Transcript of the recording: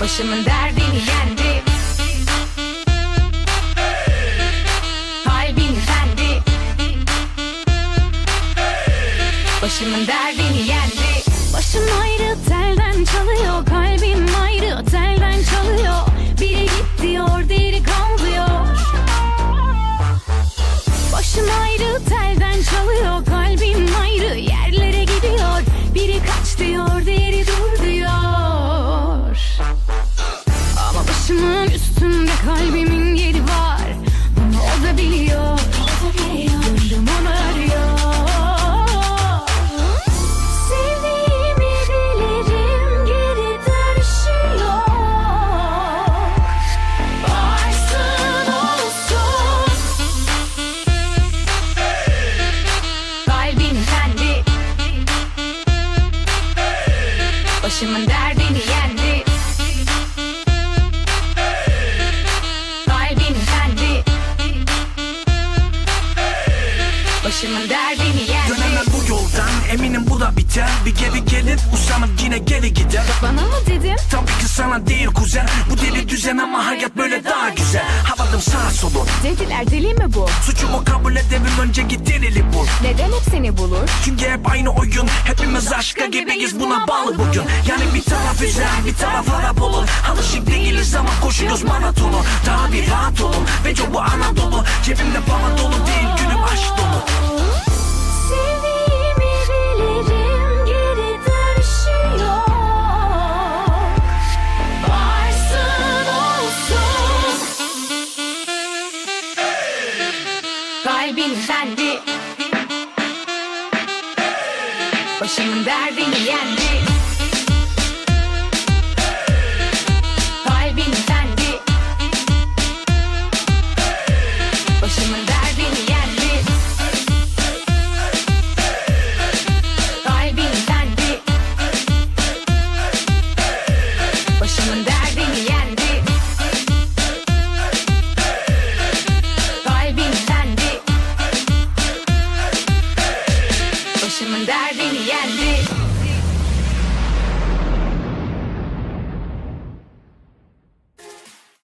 Başımın derdini yendi. Fendi Başımın derdini yendi. Başım ayrı telden çalıyor Kalbim üstünde kalbimin yeri var. Bunu o da biliyor. Gönlüm onu arıyor. Sevdiğimi bilirim geri dönüşü yok. Varsın olsun Kalbin fendi Başımın derdini yendi Başımın derdini yendi Dönemem bu yoldan eminim bu da biter. Bir geri gelir usanıp yine geri gider. Bana mı dedin? Tabii ki sana değil kuzen. Bu deli düzen ama hayat böyle daha güzel. Havadım sağ solun. Dediler deli mi bu? Suçumu kabul edemem önce git delili bul. Neden hep seni bulur? Çünkü hep aynı oyun. Hepimiz aşka gibiyiz. buna bağlı bugün. Yani bir taraf üzer bir taraf harap olur Alışık değiliz ama koşuyoruz maratonu. Daha bir rahat olun. Bence bu Anadolu. Cebimde para dolu değil Kalbin fendi Başımın derdini yendi that